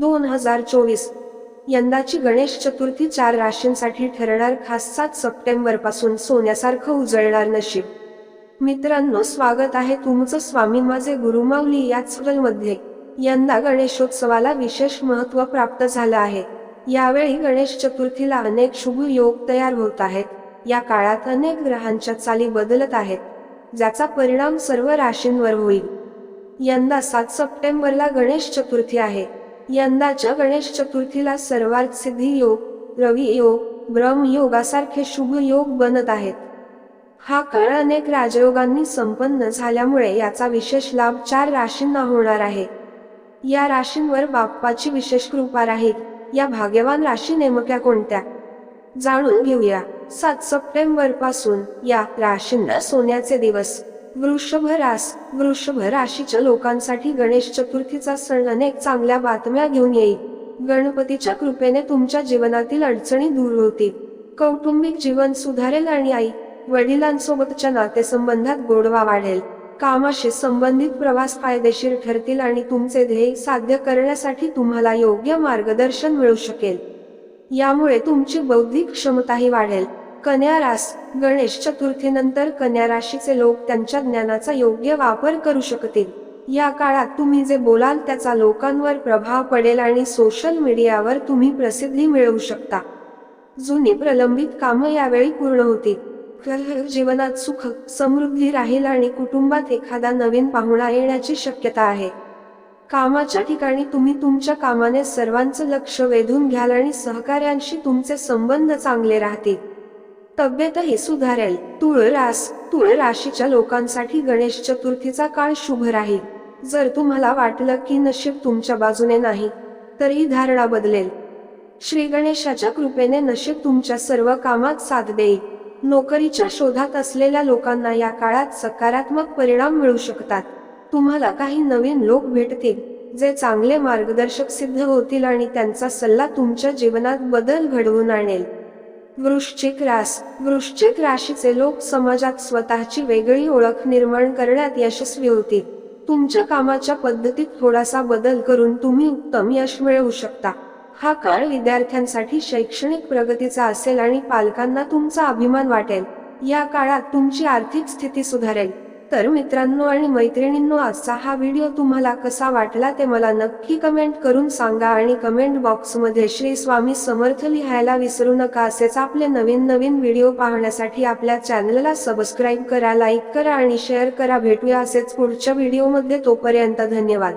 दोन हजार चोवीस. यंदाची गणेश चतुर्थी चार राशींसाठी ठरणार खास सात सप्टेंबरपासून सोन्यासारखं उजळणार नशीब. मित्रांनो स्वागत आहे तुमचं स्वामी माझे गुरुमावली या मध्ये यंदा गणेशोत्सवाला विशेष महत्त्व प्राप्त झालं आहे. यावेळी गणेश चतुर्थीला अनेक शुभ योग तयार होत आहेत. या काळात अनेक ग्रहांच्या चाली बदलत आहेत ज्याचा परिणाम सर्व राशींवर होईल. यंदा सात सप्टेंबरला गणेश चतुर्थी आहे. यंदाच्या गणेश चतुर्थीला सर्वात सिद्धी योग रवी योग ब्रह्मयोगासारखे शुभ योग बनत आहेत. हा काळ अनेक राजयोगांनी संपन्न झाल्यामुळे याचा विशेष लाभ चार राशींना होणार आहे. या राशींवर बाप्पाची विशेष कृपा राहील. या भाग्यवान राशी नेमक्या कोणत्या? जाणून घेऊया. सात सप्टेंबरपासून या राशींना सोन्याचे दिवस. वृषभ रास वृषभ राशीच्या लोकांसाठी गणेश चतुर्थीचा सण अनेक चांगल्या बातम्या घेऊन येईल. गणपतीच्या कृपेने तुमच्या जीवनातील अडचणी दूर होतील. कौटुंबिक जीवन सुधारेल आणि आई वडिलांसोबतच्या नातेसंबंधात गोडवा वाढेल. कामाशी संबंधित प्रवास फायदेशीर ठरतील आणि तुमचे ध्येय साध्य करण्यासाठी तुम्हाला योग्य मार्गदर्शन मिळू शकेल. यामुळे तुमची बौद्धिक क्षमताही वाढेल. कन्या रास. गणेश चतुर्थीनंतर कन्या राशीचे लोक त्यांच्या ज्ञानाचा योग्य वापर करू शकतील. या काळात तुम्ही जे बोलाल त्याचा लोकांवर प्रभाव पडेल आणि सोशल मीडियावर तुम्ही प्रसिद्धी मिळवू शकता. जुनी प्रलंबित कामं यावेळी पूर्ण होतील. जीवनात सुख समृद्धी राहील आणि कुटुंबात एखादा नवीन पाहुणा येण्याची शक्यता आहे. कामाच्या ठिकाणी तुम्ही तुमच्या कामाने सर्वांचं लक्ष वेधून घ्याल आणि सहकार्यांशी तुमचे संबंध चांगले राहतील. तब्येतही सुधारेल. तुळ रास तुळ राशीच्या लोकांसाठी गणेश चतुर्थीचा काळ शुभ राहील. जर तुम्हाला वाटलं की नशीब तुमच्या बाजूने नाही तर ही धारणा बदलेल. श्री गणेशाच्या कृपेने नशीब तुमच्या सर्व कामात साथ देईल. नोकरीच्या शोधात असलेल्या लोकांना या काळात सकारात्मक परिणाम मिळू शकतात. तुम्हाला काही नवीन लोक भेटतील जे चांगले मार्गदर्शक सिद्ध होतील आणि त्यांचा सल्ला तुमच्या जीवनात बदल घडवून आणेल. वृश्चिक रास. वृश्चिक राशीचे लोक समाजात स्वतःची वेगळी ओळख निर्माण करण्यात यशस्वी होतील. तुमच्या कामाच्या पद्धतीत थोडासा बदल करून तुम्ही उत्तम यश मिळवू शकता. हा काळ विद्यार्थ्यांसाठी शैक्षणिक प्रगतीचा असेल आणि पालकांना तुमचा अभिमान वाटेल. या काळात तुमची आर्थिक स्थिती सुधारेल. तर मित्रांनो आणि मैत्रिणींनो आजचा हा व्हिडिओ तुम्हाला कसा वाटला ते मला नक्की कमेंट करून सांगा आणि कमेंट बॉक्समध्ये श्री स्वामी समर्थ लिहायला विसरू नका असेच आपले नवीन नवीन व्हिडिओ पाहण्यासाठी आपल्या चॅनलला सबस्क्राईब करा लाईक करा आणि शेअर करा. भेटूया असेच पुढच्या व्हिडिओमध्ये. तोपर्यंत धन्यवाद.